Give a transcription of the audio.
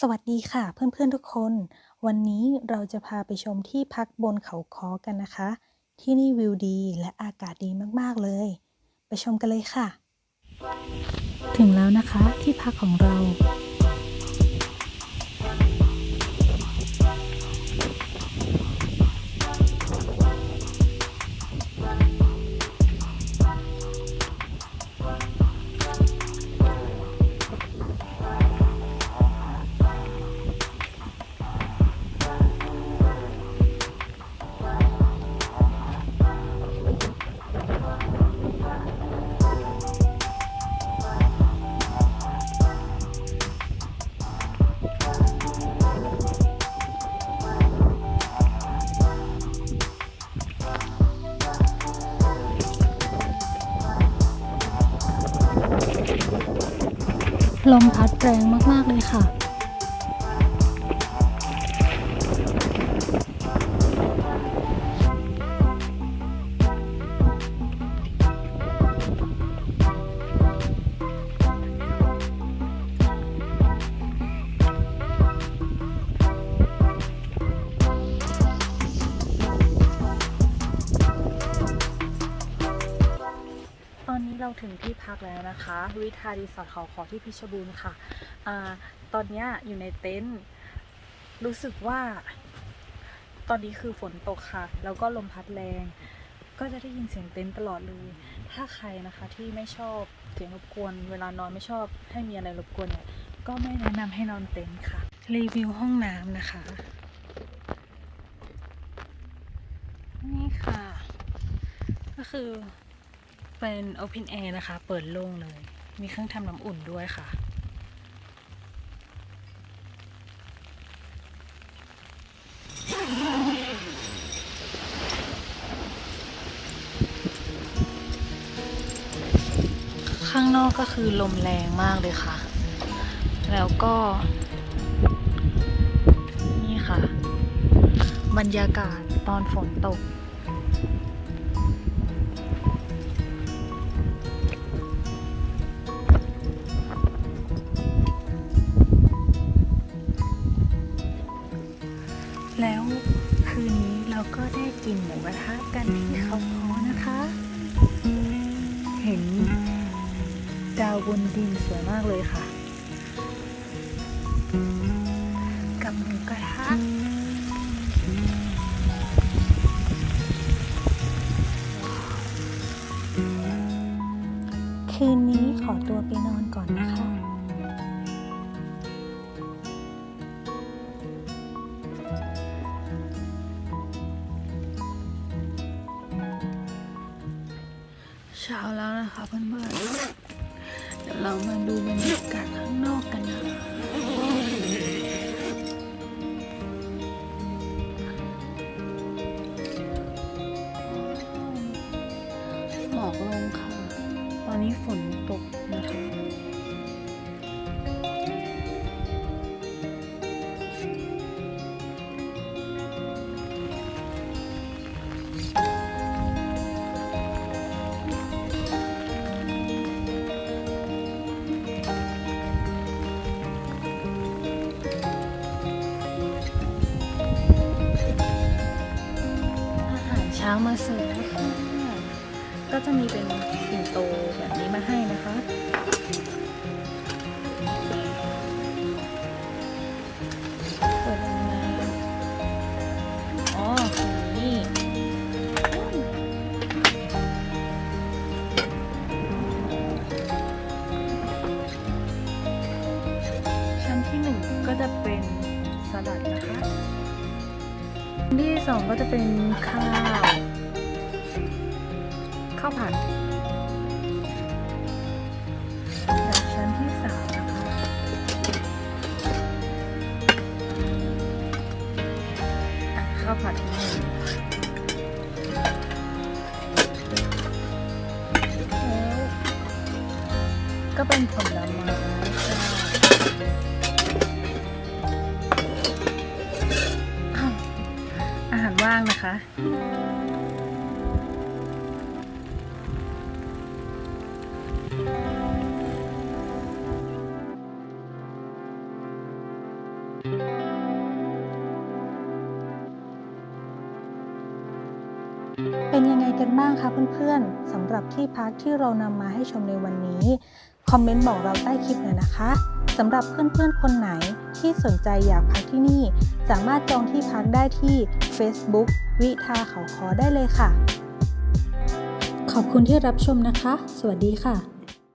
สวัสดีค่ะเพื่อนๆทุกคน วันนี้เราจะพาไปชมที่พักบนเขาค้อกันนะคะ ที่นี่วิวดีและอากาศดีมากๆเลย ไปชมกันเลยค่ะ ถึงแล้วนะคะที่พักของเรา ลมพัดแรงมากๆเลยค่ะ เราถึงที่พักแล้วนะคะ วิทารีสอร์ทเขาขอที่เพชบูรณ์ค่ะอาตอนนี้อยู่ในเต็นท์รู้สึกว่า ตอนนี้คือฝนตกค่ะ แล้วก็ลมพัดแรง ก็จะได้ยินเสียงเต็นท์ตลอดเลย ถ้าใครนะคะที่ไม่ชอบเสียงรบกวน เวลานอนไม่ชอบให้มีอะไรรบกวนเนี่ยก็ไม่แนะนำให้นอนเต็นท์ค่ะ รีวิวห้องน้ำนะคะ นี่ค่ะ ก็คือ เป็น Open Air นะคะ เปิดโล่งเลย มีเครื่องทำน้ำอุ่นด้วยค่ะ ข้างนอกก็คือลมแรงมากเลยค่ะ แล้วก็ นี่ค่ะ บรรยากาศตอนฝนตก ก็ได้กินหมูกระทะกันที่เขาคอนะคะ เห็นดาวบนดินสวยมากเลยค่ะ กับหมูกระทะคืนนี้ขอตัวไปนอนก่อนนะคะ เช้าแล้วนะคะเพื่อนๆ เดี๋ยวเรามาดูบรรยากาศข้างนอกกันนะ ช้ามาเสิร์ฟแล้วค่ะก็จะมีเป็นปิ่นโตแบบนี้มาให้นะคะเปิดออกมาอ๋อคือนี่ชั้นที่หนึ่งก็จะเป็นสลัดนะคะที่สองก็จะเป็นข้าว ข้าวผัดและชั้นที่สามนะคะข้าวผัดที่หนึ่งแล้วก็เป็นผลไม้จ้าอาหารว่างนะคะ เป็นยังไงกันบ้างคะเพื่อนๆสำหรับที่พักที่เรานำมาให้ชมในวันนี้ คอมเมนต์บอกเราใต้คลิปหน่อยนะคะสำหรับเพื่อนๆคนไหนที่สนใจอยากพักที่นี่ สามารถจองที่พักได้ที่ Facebook วิทาเขาคอได้เลยค่ะ ขอบคุณที่รับชมนะคะ สวัสดีค่ะ